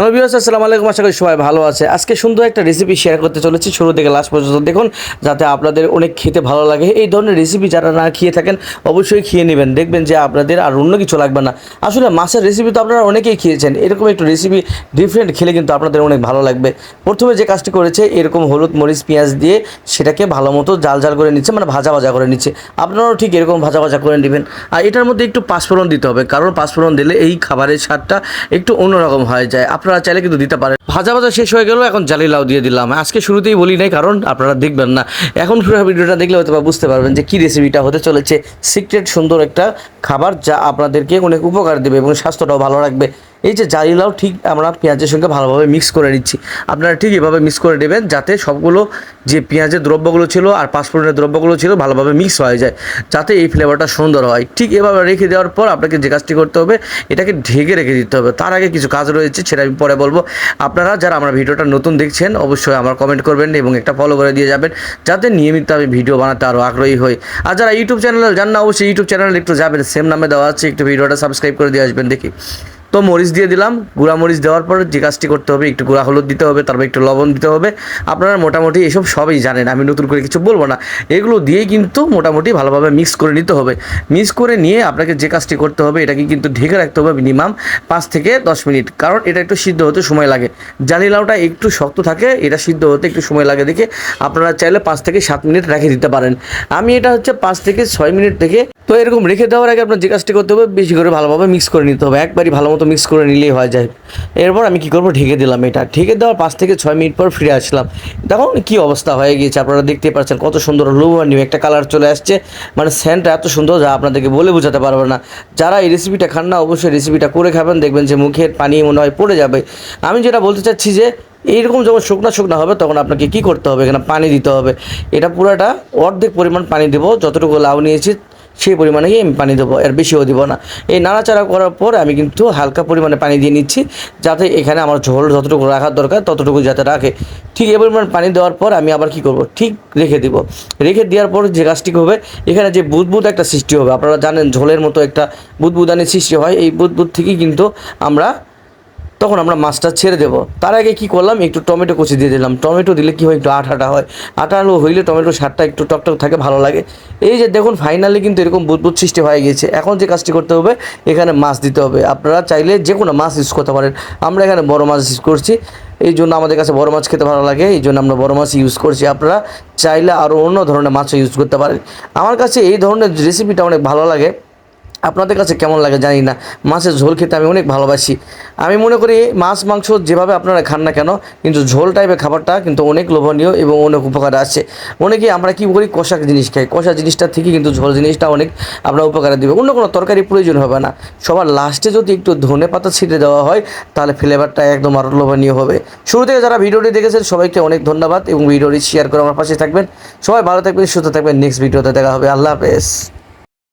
Hello বিয়াস আসসালামু আলাইকুম। আশা করি সবাই ভালো আছে। আজকে সুন্দর একটা রেসিপি শেয়ার করতে চলেছি। শুরু থেকে লাস্ট পর্যন্ত দেখুন, যাতে আপনাদের অনেক খেতে ভালো লাগে। এই ধরনের রেসিপি যারা না খেয়ে থাকেন, অবশ্যই খেয়ে নেবেন। দেখবেন যে আপনাদের আর অন্য কিছু লাগবে না। আসলে মাছের রেসিপি তো আপনারা অনেকেই খেয়েছেন। এরকম একটু রেসিপি ডিফারেন্ট খেলে কিন্তু আপনাদের অনেক ভালো লাগবে। প্রথমে যে কাজটি করেছে, এরকম হলুদ, মরিচ, পেঁয়াজ দিয়ে সেটাকে ভালো মতো জাল জাল করে নিচ্ছে মানে ভাজা ভাজা করে নিচ্ছে। আপনারাও ঠিক এরকম ভাজা ভাজা করে নেবেন। আর এটার মধ্যে একটু পাঁচফোড়ন দিতে হবে, কারণ পাঁচফোড়ন দিলে এই খাবারের স্বাদটা একটু অন্যরকম হয়ে যায়। আপনারা চাইলে কিন্তু দিতে পারেন। ভাজা ভাজা শেষ হয়ে গেল, এখন জালি লাউ দিয়ে দিলাম। আজকে শুরুতেই বলি নাই, কারণ আপনারা দেখবেন না। এখন পুরো ভিডিওটা দেখলে হয়তো বুঝতে পারবেন যে কী রেসিপিটা হতে চলেছে। সিক্রেট সুন্দর একটা খাবার যা আপনাদেরকে অনেক উপকার দেবে এবং স্বাস্থ্যটাও ভালো রাখবে। এই যে জালি লাউ, ঠিক আমরা পেঁয়াজের সঙ্গে ভালোভাবে মিক্স করে নিচ্ছি। আপনারা ঠিক এভাবে মিক্স করে নেবেন যাতে সবগুলো যে পেঁয়াজের দ্রব্যগুলো ছিল আর পাঁচফোড়নের দ্রব্যগুলো ছিল ভালোভাবে মিক্স হয়ে যায়, যাতে এই ফ্লেভারটা সুন্দর হয়। ঠিক এভাবে রেখে দেওয়ার পর আপনাকে যে কাজটি করতে হবে, এটাকে ঢেকে রেখে দিতে হবে। তার আগে কিছু কাজ রয়েছে, সেটা আমি পরে বলব। আপনারা যারা আমার ভিডিওটা নতুন দেখছেন, অবশ্যই আমার কমেন্ট করবেন এবং একটা ফলো করে দিয়ে যাবেন, যাতে নিয়মিত আমি ভিডিও বানাতে আরও আগ্রহী হই। আর যারা ইউটিউব চ্যানেলে যান না, অবশ্যই ইউটিউব চ্যানেলে একটু যাবেন। সেম নামে দেওয়া আছে, একটু ভিডিওটা সাবস্ক্রাইব করে দিয়ে আসবেন দেখি। তো মরিচ দিয়ে দিলাম। গুঁড়া মরিচ দেওয়ার পর যে কাজটি করতে হবে, একটু গুঁড়া হলুদ দিতে হবে, তারপর একটু লবণ দিতে হবে। আপনারা মোটামুটি এসব সবই জানেন, আমি নতুন করে কিছু বলব না। এগুলো দিয়েই কিন্তু মোটামুটি ভালোভাবে মিক্স করে নিতে হবে। মিক্স করে নিয়ে আপনাকে যে কাজটি করতে হবে, এটাকে কিন্তু ঢেকে রাখতে হবে মিনিমাম পাঁচ থেকে দশ মিনিট। কারণ এটা একটু সিদ্ধ হতে সময় লাগে। জালি লাউটা একটু শক্ত থাকে, এটা সিদ্ধ হতে একটু সময় লাগে দেখে আপনারা চাইলে পাঁচ থেকে সাত মিনিট রেখে দিতে পারেন। আমি এটা হচ্ছে পাঁচ থেকে ছয় মিনিট থেকে তো এরকম রেখে দেওয়ার আগে আপনার যে কাজটি করতে হবে, বেশি করে ভালোভাবে মিক্স করে নিতে হবে। একবারই ভালো মতো মিক্স করে নিলেই হয়ে যায়। এরপর আমি কী করব? ঢেকে দিলাম এটা। ঢেকে দেওয়ার পাঁচ থেকে ছয় মিনিট পর ফিরে আসলাম। দেখুন কী অবস্থা হয়ে গিয়েছে, আপনারা দেখতে পাচ্ছেন কত সুন্দর লোভনীয় একটা কালার চলে আসছে। মানে স্যান্ডটা এত সুন্দর যা আপনাদেরকে বলে বোঝাতে পারবে না। যারা এই রেসিপিটা খান না, অবশ্যই রেসিপিটা করে খাবেন, দেখবেন যে মুখের পানি মনে হয় পড়ে যাবে। আমি যেটা বলতে চাচ্ছি যে, এইরকম যখন শুকনা শুকনা হবে, তখন আপনাকে কী করতে হবে? এখানে পানি দিতে হবে। এটা পুরোটা অর্ধেক পরিমাণ পানি দেবো। যতটুকু লাউ নিয়েছি সেই পরিমাণে আমি পানি দেবো, এর বেশিও দেবো না। এই নাড়াচাড়া করার পর আমি কিন্তু হালকা পরিমাণে পানি দিয়ে নিচ্ছি, যাতে এখানে আমার ঝোল যতটুকু রাখার দরকার ততটুকু যাতে রাখে। ঠিক এ পরিমাণ পানি দেওয়ার পর আমি আবার কি করব? ঠিক রেখে দিব। রেখে দেওয়ার পর যে গাছটি হবে, এখানে যে বুদবুদ একটা সৃষ্টি হবে, আপনারা জানেন ঝোলের মতো একটা বুদবুদানের সৃষ্টি হয়, এই বুদবুদ থেকেই কিন্তু আমরা তখন আমরা মাছটা ছেড়ে দেবো। তার আগে কি করলাম, একটু টমেটো কুচি দিয়ে দিলাম। টমেটো দিলে কি হয়, একটু আঠাটা হয়। আঠালো হইলে টমেটো স্বাদটা একটু টকটক থাকে, ভালো লাগে। এই যে দেখুন ফাইনালি কিন্তু এরকম বুদবুদ সৃষ্টি হয়ে গিয়েছে। এখন যে কাজটি করতে হবে, এখানে মাছ দিতে হবে। আপনারা চাইলে যে কোনো মাছ ইউজ করতে পারেন। আমরা এখানে বড় মাছ ইউজ করছি। এই জন্য আমাদের কাছে বড় মাছ খেতে ভালো লাগে। এই জন্য আমরা বড় মাছ ইউজ করছি। আপনারা চাইলে আরও অন্য ধরনের মাছও ইউজ করতে পারেন। আমার কাছে এই ধরনের রেসিপিটা অনেক ভালো লাগে। আপনাদের কাছে কেমন লাগে জানি না। মাছের ঝোল খেতে আমি অনেক ভালোবাসি। আমি মনে করি মাছ, মাংস যেভাবে আপনারা খান না কেন, কিন্তু ঝোল টাইপের খাবারটা কিন্তু অনেক লোভনীয় এবং অনেক উপকার আছে অনেকে আমরা কী করি কষা জিনিস খাই। কষা জিনিসটা থেকে কিন্তু ঝোল জিনিসটা অনেক আমরা উপকারে দেবে। অন্য কোনো তরকারি প্রয়োজন হবে না। সবার লাস্টে যদি একটু ধনে পাতা ছিটে দেওয়া হয়, তাহলে ফ্লেভারটা একদম আরও লোভনীয় হবে। শুরু থেকে যারা ভিডিওটি দেখেছেন, সবাইকে অনেক ধন্যবাদ এবং ভিডিওটি শেয়ার করে আমার পাশে থাকবেন। সবাই ভালো থাকবেন, সুস্থ থাকবেন। নেক্সট ভিডিওতে দেখা হবে। আল্লাহ হাফেজ।